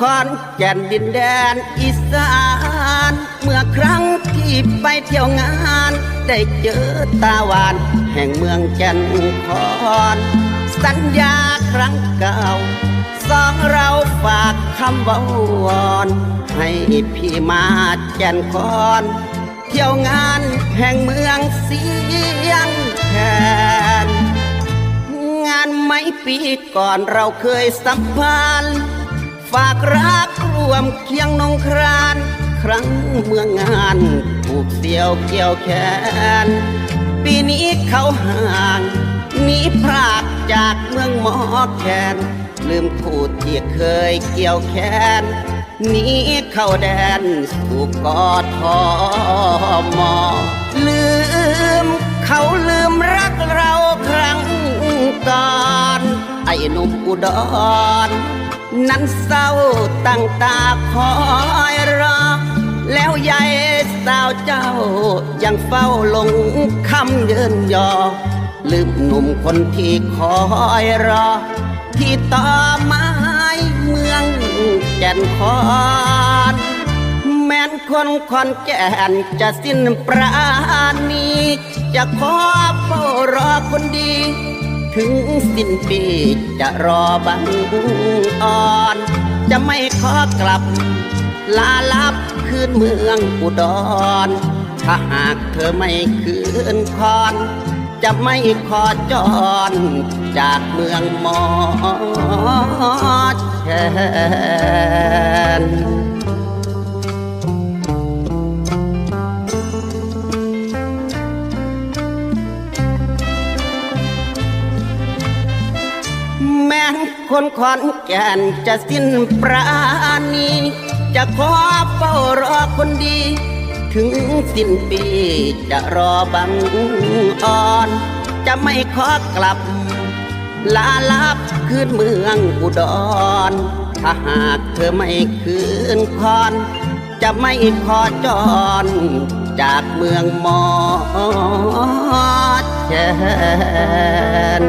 ขอนแก่นดินแดนอีสานเมื่อครั้งที่ไปเที่ยวงาน ได้เจอตาหวาน แห่งเมืองแก่นคอนสัญญาครั้งเก่า สองเราฝากคำเบาวอนให้พี่มาแก่นคอน เที่ยวงานแห่งเมืองเสียงแทนงานไม่ปีก่อนเราเคยสัมพันธ์ ฝากรักรวมเคียงนงคราน ครั้งเมืองงานผูกเสียวเกี่ยวแขน ปีนี้เขาห่างหนีพรากจากเมืองหมอแคนลืมคู่ที่เคยเกี่ยวแขนหนีเข้าแดนสู่กอทอมอลืมเขาลืมรักเราครั้งก่อน ไอ้หนุ่มอุดร นั้นเศร้าตั้งตาคอยรอ แล้วยายสาวเจ้ายังเฝ้าลงคำเยินยอ ลืมหนุ่มคนที่คอยรอ ที่ต่อไม้เมืองแก่นคอนแม้นคนคอนแก่นจะสิ้นปราณี จะขอเฝ้ารอคนดี ถึงสิ้นปีจะรอบังอ่อน จะไม่ขอกลับ ลาลับคืนเมืองอุดร ถ้าหากเธอไม่คืนคอน จะไม่ขอจรจากเมืองหมอแคน คนขอนแก่นจะสิ้นปราณีจะขอเฝ้ารอคนดี ถึงสิ้นปีจะรอบังอ่อน จะไม่ขอกลับ ลาลับคืนเมืองอุดร ถ้าหากเธอไม่คืนคอน จะไม่ขอจรจากเมืองมอแคน